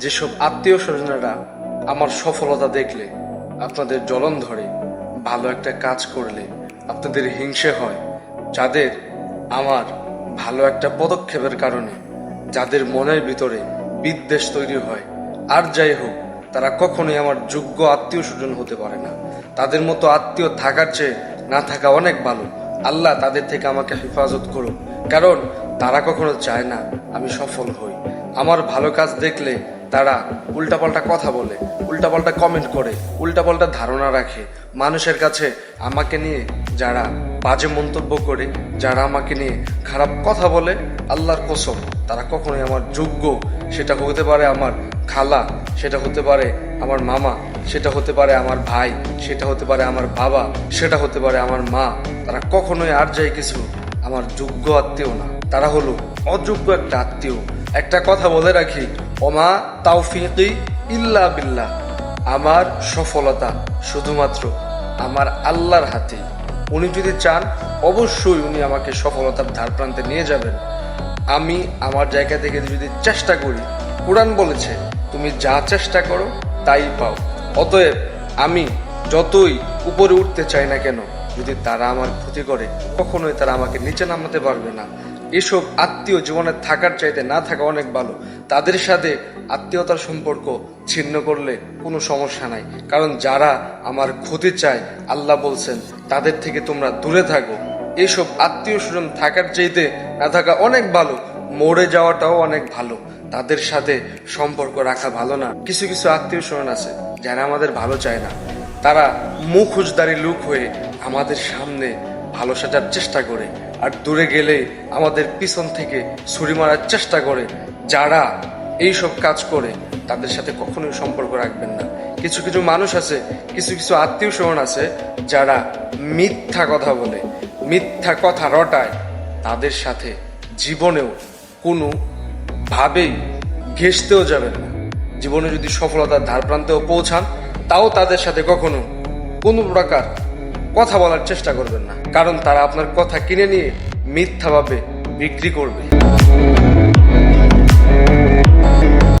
যেসব আত্মীয় স্বজনেরা আমার সফলতা দেখলে, আপনাদের জ্বলন ধরে, ভালো একটা কাজ করলে আপনাদের হিংসে হয়, যাদের আমার ভালো একটা পদক্ষেপের কারণে যাদের মনের ভিতরে বিদ্বেষ তৈরি হয়, আর যাই হোক, তারা কখনোই আমার যোগ্য আত্মীয় স্বজন হতে পারে না। তাদের মতো আত্মীয় থাকার চেয়ে না থাকা অনেক ভালো। আল্লাহ তাদের থেকে আমাকে হেফাজত করুন কারণ তারা কখনো চায় না আমি সফল হই। আমার ভালো কাজ দেখলে তারা উল্টাপাল্টা কথা বলে উল্টাপাল্টা কমেন্ট করে উল্টাপাল্টা ধারণা রাখে। মানুষের কাছে আমাকে নিয়ে যারা বাজে মন্তব্য করে, যারা আমাকে নিয়ে খারাপ কথা বলে, আল্লাহর কসম, তারা কখনোই আমার যোগ্য, সেটা হতে পারে আমার খালা, সেটা হতে পারে আমার মামা, সেটা হতে পারে আমার ভাই, সেটা হতে পারে আমার বাবা, সেটা হতে পারে আমার মা, তারা কখনোই আর যাই কিছু আমার যোগ্য আত্মীয় না। তারা হলো অযোগ্য একটা আত্মীয়। একটা কথা বলে রাখি ওমা তাওফিকি ইল্লা বিল্লাহ। আমার সফলতা শুধুমাত্র আমার আল্লাহর হাতে উনি যদি চান, অবশ্যই উনি আমাকে সফলতার ধার প্রান্তে নিয়ে যাবেন। আমি আমার জায়গা থেকে যদি চেষ্টা করি, কোরআন বলেছে, তুমি যা চেষ্টা করো, তাই পাও। অতএব আমি যতই উপরে উঠতে চাই না কেন, যদি তারা আমার ক্ষতি করে, কখনোই তারা আমাকে নিচে নামাতে পারবে না। এসব আত্মীয় জীবনে থাকার চাইতে না থাকা অনেক ভালো। তাদের সাথে আত্মীয়তার সম্পর্ক ছিন্ন করলে কোনো সমস্যা নাই। কারণ যারা আমার ক্ষতি চায়, আল্লাহ বলছেন, তাদের থেকে তোমরা দূরে থাকো। এসব আত্মীয় স্বজন থাকার চাইতে না থাকা অনেক ভালো। মরে যাওয়াটাও অনেক ভালো। তাদের সাথে সম্পর্ক রাখা ভালো না। কিছু কিছু আত্মীয় স্বজন আছে, যারা আমাদের ভালো চায় না। তারা মুখ উজদারি লুক হয়ে আমাদের সামনে ভালো সাজার চেষ্টা করে আর দূরে গেলে আমাদের পিছন থেকে ছুরি মারার চেষ্টা করে, যারা এই সব কাজ করে তাদের সাথে কখনোই সম্পর্ক রাখবেন না। কিছু কিছু মানুষ আছে, কিছু কিছু আত্মীয় স্বজন আছে যারা মিথ্যা কথা বলে, মিথ্যা কথা রটায়। তাদের সাথে জীবনেও কোনো ভাবেই ঘেসতেও যাবেন না। জীবনে যদি সফলতার ধার প্রান্তেও পৌঁছান, তাও তাদের সাথে কখনো কোনো প্রকার কথা বলার চেষ্টা করবেন না। কারণ তারা আপনার কথা কিনে নিয়ে মিথ্যাভাবে বিক্রি করবে।